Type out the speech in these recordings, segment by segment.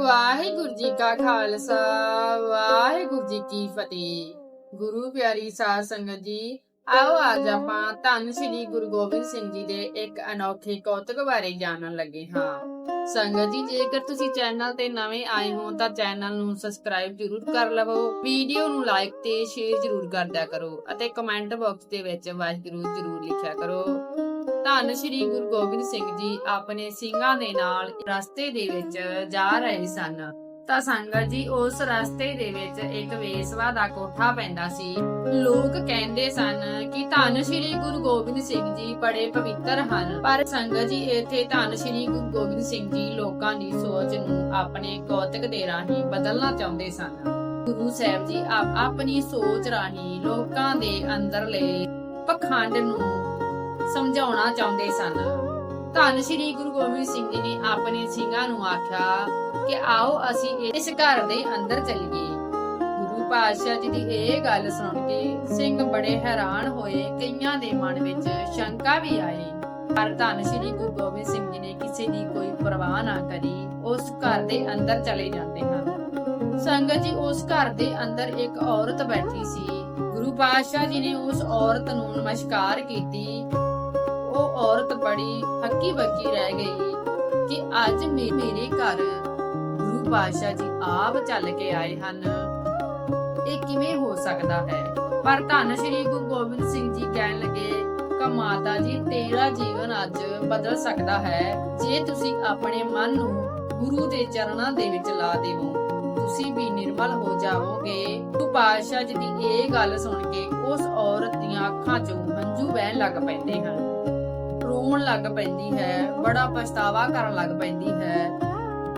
ਵਾਹਿਗੁਰੂ ਜੀ ਕਾ ਖਾਲਸਾ, ਵਾਹਿਗੁਰੂ ਜੀ ਕੀ ਫਤਿਹ। ਗੁਰੂ ਪਿਆਰੀ ਸਾਧ ਸੰਗਤ ਜੀ, ਆਓ ਅੱਜ ਆਪਾਂ ਧੰਨ ਸ਼੍ਰੀ ਗੁਰੂ ਗੋਬਿੰਦ ਸਿੰਘ ਜੀ ਦੇ ਇੱਕ ਅਨੋਖੇ ਕੌਤਕ ਬਾਰੇ ਜਾਣਨ ਲੱਗੇ ਹਾਂ। ਸੰਗਤ ਜੀ, ਜੇਕਰ ਤੁਸੀਂ ਚੈਨਲ ਤੇ ਨਵੇਂ ਆਏ ਹੋ, ਤਾਂ ਚੈਨਲ ਨੂੰ ਸਬਸਕ੍ਰਾਈਬ ਜ਼ਰੂਰ ਕਰ ਲਵੋ, ਵੀਡੀਓ ਨੂੰ ਲਾਈਕ ਤੇ ਸ਼ੇਅਰ ਜ਼ਰੂਰ ਕਰਦਿਆ ਕਰੋ ਅਤੇ ਕਮੈਂਟ ਬਾਕਸ ਦੇ ਵਿੱਚ ਵਾਹਿਗੁਰੂ ਜ਼ਰੂਰ ਲਿਖਿਆ ਕਰੋ। ਧੰਨ ਸ਼੍ਰੀ ਗੁਰੂ ਗੋਬਿੰਦ ਸਿੰਘ ਜੀ ਆਪਣੇ ਸਿੰਘਾਂ ਦੇ ਨਾਲ ਰਸਤੇ ਦੇ ਵਿੱਚ ਜਾ ਰਹੇ ਸਨ। ਤਾਂ ਸੰਗਤ ਜੀ ਉਸ ਰਸਤੇ ਦੇ ਵਿੱਚ ਇੱਕ ਵੇਸਵਾ ਦਾ ਕੋਠਾ ਪੈਂਦਾ ਸੀ। ਲੋਕ ਕਹਿੰਦੇ ਸਨ ਕਿ ਧੰਨ ਸ਼੍ਰੀ ਗੁਰੂ ਗੋਬਿੰਦ ਸਿੰਘ ਜੀ ਬੜੇ ਪਵਿੱਤਰ ਹਨ। ਪਰ ਸੰਗਤ ਜੀ ਇੱਥੇ ਧੰਨ ਸ਼੍ਰੀ ਗੁਰੂ ਗੋਬਿੰਦ ਸਿੰਘ ਜੀ ਲੋਕਾਂ ਦੀ ਸੋਚ ਨੂੰ ਆਪਣੇ ਕੌਤਕ ਦੇ ਰਾਹੀਂ ਬਦਲਣਾ ਚਾਹੁੰਦੇ ਸਨ। ਗੁਰੂ ਸਾਹਿਬ ਜੀ ਆਪ ਆਪਣੀ ਸੋਚ ਰਾਹੀਂ ਲੋਕਾਂ ਦੇ ਅੰਦਰਲੇ ਪਖੰਡ ਨੂੰ ਸਮਝਾਉਣਾ ਚਾਹੁੰਦੇ ਸਨ। ਧੰਨ ਸ਼੍ਰੀ ਗੁਰੂ ਗੋਬਿੰਦ ਸਿੰਘ ਜੀ ਨੇ ਆਪਣੇ ਸਿੰਘਾਂ ਨੂੰ ਆਖਿਆ ਕਿ ਆਓ ਅਸੀਂ ਇਸ ਘਰ ਦੇ ਅੰਦਰ ਚੱਲੀਏ। ਗੁਰੂ ਪਾਤਸ਼ਾਹ ਜੀ ਦੀ ਇਹ ਗੱਲ ਸੁਣ ਕੇ ਸਿੰਘ ਬੜੇ ਹੈਰਾਨ ਹੋਏ। ਕਈਆਂ ਦੇ ਮਨ ਵਿੱਚ ਸ਼ੰਕਾ ਵੀ ਆਈ। ਪਰ ਧੰਨ ਸ਼੍ਰੀ ਗੁਰੂ ਗੋਬਿੰਦ ਸਿੰਘ ਜੀ ਨੇ ਕਿਸੇ ਦੀ ਕੋਈ ਪਰਵਾਹ ਨਾ ਕਰੀ। ਉਸ ਘਰ ਦੇ ਅੰਦਰ ਚਲੇ ਜਾਂਦੇ ਹਨ। ਸੰਗਤ ਜੀ ਉਸ ਘਰ ਦੇ ਅੰਦਰ ਇੱਕ ਔਰਤ ਬੈਠੀ ਸੀ। ਗੁਰੂ ਪਾਤਸ਼ਾਹ ਜੀ ਨੇ ਉਸ ਔਰਤ ਨੂੰ ਨਮਸਕਾਰ ਕੀਤੀ। ਉਹ ਔਰਤ ਬੜੀ ਹੱਕੀ ਬੱਕੀ ਰਹਿ ਗਈ ਕਿ ਅੱਜ ਮੇਰੇ ਘਰ ਗੁਰੂ ਪਾਤਸ਼ਾਹ ਜੀ ਆਪ ਚੱਲ ਕੇ ਆਏ ਹਨ। ਇਹ ਕਿਵੇਂ ਹੋ ਸਕਦਾ ਹੈ? ਪਰ ਧੰਨ ਸ਼੍ਰੀ ਗੁਰੂ ਗੋਬਿੰਦ ਸਿੰਘ ਜੀ ਕਹਿਣ ਲੱਗੇ, ਕਿ ਮਾਤਾ ਜੀ, ਤੇਰਾ ਜੀਵਨ ਅੱਜ ਬਦਲ ਸਕਦਾ ਹੈ। ਜੇ ਤੁਸੀਂ ਆਪਣੇ ਮਨ ਨੂੰ ਗੁਰੂ ਦੇ ਚਰਨਾਂ ਦੇ ਵਿੱਚ ਲਾ ਦੇਵੋ, ਤੁਸੀਂ ਵੀ ਨਿਰਮਲ ਹੋ ਜਾਵੋਗੇ। ਗੁਰੂ ਪਾਤਸ਼ਾਹ ਜੀ ਦੀ ਇਹ ਗੱਲ ਸੁਣ ਕੇ ਉਸ ਔਰਤ ਦੀਆਂ ਅੱਖਾਂ 'ਚੋਂ ਹੰਝੂ ਵਹਿਣ ਲੱਗ ਪੈਂਦੇ ਹਨ। ਰੋਣ ਲੱਗ ਪੈਂਦੀ ਹੈ, ਬੜਾ ਪਛਤਾਵਾ ਕਰਨ ਲੱਗ ਪੈਂਦੀ ਹੈ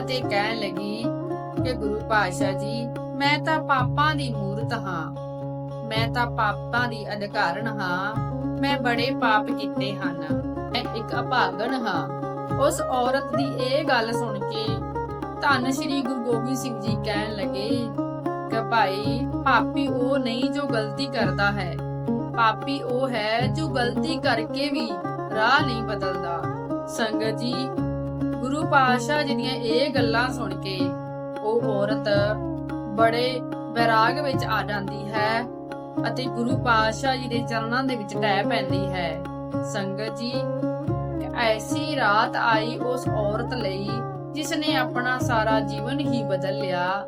ਅਤੇ ਕਹਿਣ ਲੱਗੀ ਕਿ ਗੁਰੂ ਪਾਤਸ਼ਾਹ ਜੀ, ਮੈਂ ਤਾਂ ਪਾਪਾਂ ਦੀ ਮੂਰਤ ਹਾਂ। ਮੈਂ ਤਾਂ ਪਾਪਾਂ ਦੀ ਅਧਿਕਾਰਨ ਹਾਂ। ਮੈਂ ਬੜੇ ਪਾਪ ਕੀਤੇ ਹਨ। ਮੈਂ ਇੱਕ ਅਭਾਗਣ ਹਾਂ। ਉਸ ਔਰਤ ਦੀ ਇਹ ਗੱਲ ਸੁਣ ਕੇ ਧੰਨ ਸ਼੍ਰੀ ਗੁਰੂ ਗੋਬਿੰਦ ਸਿੰਘ ਜੀ ਕਹਿਣ ਲੱਗੇ ਕਿ ਭਾਈ, ਪਾਪੀ ਉਹ ਨਹੀਂ ਜੋ ਗਲਤੀ ਕਰਦਾ ਹੈ। ਪਾਪੀ ਉਹ ਹੈ ਜੋ ਗਲਤੀ ਕਰਕੇ ਵੀ ਰਾਹ ਨਹੀਂ ਬਦਲਦਾ। ਸੰਗਤ ਜੀ, ਗੁਰੂ ਪਾਤਸ਼ਾਹ ਜੀ ਦੀਆਂ ਇਹ ਗੱਲਾਂ ਸੁਣ ਕੇ ਉਹ ਔਰਤ ਬੜੇ ਵਿਰਾਗ ਵਿੱਚ ਆ ਜਾਂਦੀ ਹੈ ਅਤੇ ਗੁਰੂ ਪਾਤਸ਼ਾਹ ਜੀ ਦੇ ਚਰਨਾਂ ਦੇ ਵਿੱਚ ਟਹਿ ਪੈਂਦੀ ਹੈ। ਸੰਗਤ ਜੀ, ਐਸੀ ਰਾਤ ਆਈ ਉਸ ਔਰਤ ਲਈ ਜਿਸ ਨੇ ਆਪਣਾ ਸਾਰਾ ਜੀਵਨ ਹੀ ਬਦਲ ਲਿਆ।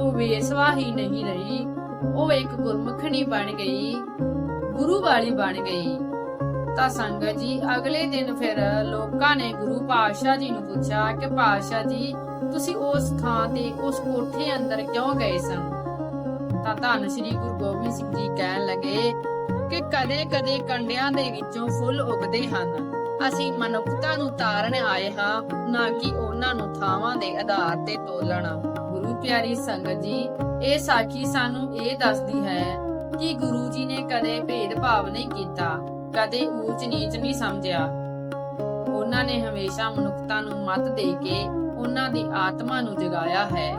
ਉਹ ਵੇਸਵਾ ਹੀ ਨਹੀਂ ਰਹੀ। ਉਹ ਇੱਕ ਗੁਰਮੁਖਣੀ ਬਣ ਗਈ। ਗੁਰੂ ਵਾਲੀ ਬਣ ਗਈ। ਤਾਂ ਸੰਗਤ ਜੀ, ਅਗਲੇ ਦਿਨ ਫਿਰ ਲੋਕਾਂ ਨੇ ਗੁਰੂ ਪਾਤਸ਼ਾਹ ਜੀ ਨੂੰ ਪੁੱਛਿਆ ਕਿ ਪਾਤਸ਼ਾਹ ਜੀ, ਤੁਸੀਂ ਉਸ ਥਾਂ ਤੇ, ਉਸ ਕੋਠੇ ਅੰਦਰ ਕਿਉਂ ਗਏ ਸਨ? ਤਾਂ ਧੰਨ ਸ਼੍ਰੀ ਗੁਰੂ ਗੋਬਿੰਦ ਸਿੰਘ ਜੀ ਕਹਿਣ ਲੱਗੇ ਕਿ ਕਦੇ-ਕਦੇ ਕੰਡਿਆਂ ਦੇ ਵਿੱਚੋਂ ਫੁੱਲ ਉੱਗਦੇ ਹਨ। ਅਸੀਂ ਮਨੁੱਖਤਾ ਨੂੰ ਤਾਰਨ ਆਏ ਹਾਂ, ਨਾ ਕਿ ਉਹਨਾਂ ਨੂੰ ਥਾਵਾਂ ਦੇ ਆਧਾਰ ਤੇ ਤੋਲਣ। ਗੁਰੂ ਪਿਆਰੀ ਸੰਗਤ ਜੀ, ਇਹ ਸਾਖੀ ਸਾਨੂੰ ਇਹ ਦੱਸਦੀ ਹੈ ਕਿ ਗੁਰੂ ਜੀ ਨੇ ਕਦੇ ਭੇਦਭਾਵ ਨਹੀਂ ਕੀਤਾ। ਕਦੇ ਊਚ ਨੀਚ ਨਹੀਂ ਸਮਝਿਆ। ਉਹਨਾਂ ਨੇ ਹਮੇਸ਼ਾ ਮਨੁੱਖਤਾ ਨੂੰ ਮਤ ਦੇ ਕੇ ਉਹਨਾਂ ਦੀ ਆਤਮਾ ਨੂੰ ਜਗਾਇਆ ਹੈ।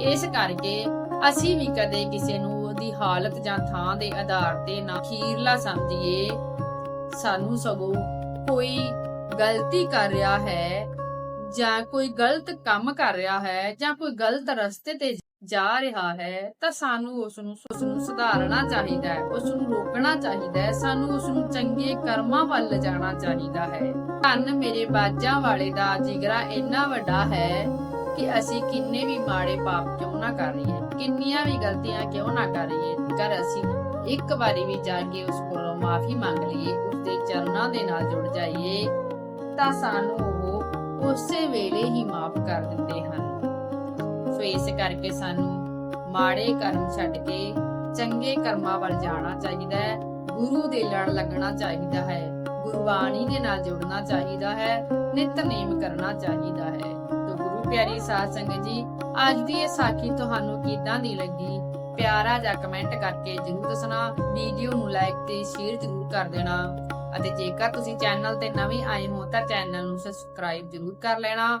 ਇਸ ਕਰਕੇ ਅਸੀਂ ਵੀ ਕਦੇ ਕਿਸੇ ਨੂੰ ਉਹਦੀ ਹਾਲਤ ਜਾਂ ਥਾਂ ਦੇ ਆਧਾਰ ਤੇ ਨਾ ਖੀਰਲਾ ਸਮਝੀਏ। ਸਾਨੂੰ ਸਗੋਂ ਕੋਈ ਗਲਤੀ ਕਰ ਰਿਹਾ ਹੈ ਜਾਂ ਕੋਈ ਗਲਤ ਕੰਮ ਕਰ ਰਿਹਾ ਹੈ ਜਾਂ ਕੋਈ ਗਲਤ ਰਸਤੇ ਤੇ ਜਾ ਰਿਹਾ ਹੈ, ਤਾਂ ਸਾਨੂੰ ਉਸ ਨੂੰ ਉਸ ਨੂੰ ਸੁਧਾਰਨਾ ਚਾਹੀਦਾ ਹੈ ਉਸ ਨੂੰ ਰੋਕਣਾ ਚਾਹੀਦਾ ਹੈ, ਸਾਨੂੰ ਉਸ ਨੂੰ ਚੰਗੇ ਕਰਮਾਂ ਵੱਲ ਲਿਜਾਣਾ ਚਾਹੀਦਾ ਹੈ। ਧੰਨ ਮੇਰੇ ਬਾਜਾਂ ਵਾਲੇ ਦਾ ਜਿਗਰਾ ਇੰਨਾ ਵੱਡਾ ਹੈ ਕਿ ਅਸੀਂ ਕਿੰਨੇ ਵੀ ਮਾੜੇ ਪਾਪ ਕਿਉਂ ਨਾ ਕਰ ਰਹੀਏ ਕਿੰਨੀਆਂ ਵੀ ਗਲਤੀਆਂ ਕਿਉਂ ਨਾ ਕਰ ਰਹੀਏ ਕਰ ਅਸੀਂ ਇੱਕ ਵਾਰੀ ਵੀ ਜਾ ਕੇ ਉਸ ਕੋਲੋਂ ਮਾਫੀ ਮੰਗ ਲਈਏ ਉਸ ਦੇ ਚਰਨਾਂ ਦੇ ਨਾਲ ਜੁੜ ਜਾਈਏ, ਤਾਂ ਸਾਨੂੰ ਉਹ ਉਸੇ ਵੇਲੇ ਹੀ ਮਾਫ ਕਰ ਦਿੰਦੇ ਇਸ ਕਰਕੇ ਸਾਨੂੰ ਮਾੜੇ ਕਰਮ ਛੱਡ ਕੇ ਚੰਗੇ ਕਰਮਾਂ ਵੱਲ ਜਾਣਾ ਚਾਹੀਦਾ ਹੈ। ਗੁਰੂ ਦੇ ਲੜ ਲੱਗਣਾ ਚਾਹੀਦਾ ਹੈ। ਗੁਰਬਾਣੀ ਦੇ ਨਾਲ ਜੁੜਨਾ ਚਾਹੀਦਾ ਹੈ। ਨਿਤਨੇਮ ਕਰਨਾ ਚਾਹੀਦਾ ਹੈ। ਤੋ ਗੁਰੂ ਪਿਆਰੀ ਸਾਧ ਸੰਗਤ ਜੀ, ਅੱਜ ਦੀ ਇਹ ਸਾਖੀ ਤੁਹਾਨੂੰ ਕਿਦਾਂ ਦੀ ਲੱਗੀ? ਪਿਆਰਾ ਜਿਹਾ ਕਮੈਂਟ ਕਰਕੇ ਜਰੂਰ ਦੱਸਣਾ। ਵੀਡੀਓ ਨੂੰ ਲਾਈਕ ਤੇ ਸ਼ੇਅਰ ਜਰੂਰ ਕਰ ਦੇਣਾ। ਅਤੇ ਜੇਕਰ ਤੁਸੀਂ ਚੈਨਲ ਤੇ ਨਵੇਂ ਆਏ ਹੋ ਤਾਂ ਚੈਨਲ ਨੂੰ ਸਬਸਕ੍ਰਾਈਬ ਜਰੂਰ ਕਰ ਲੈਣਾ।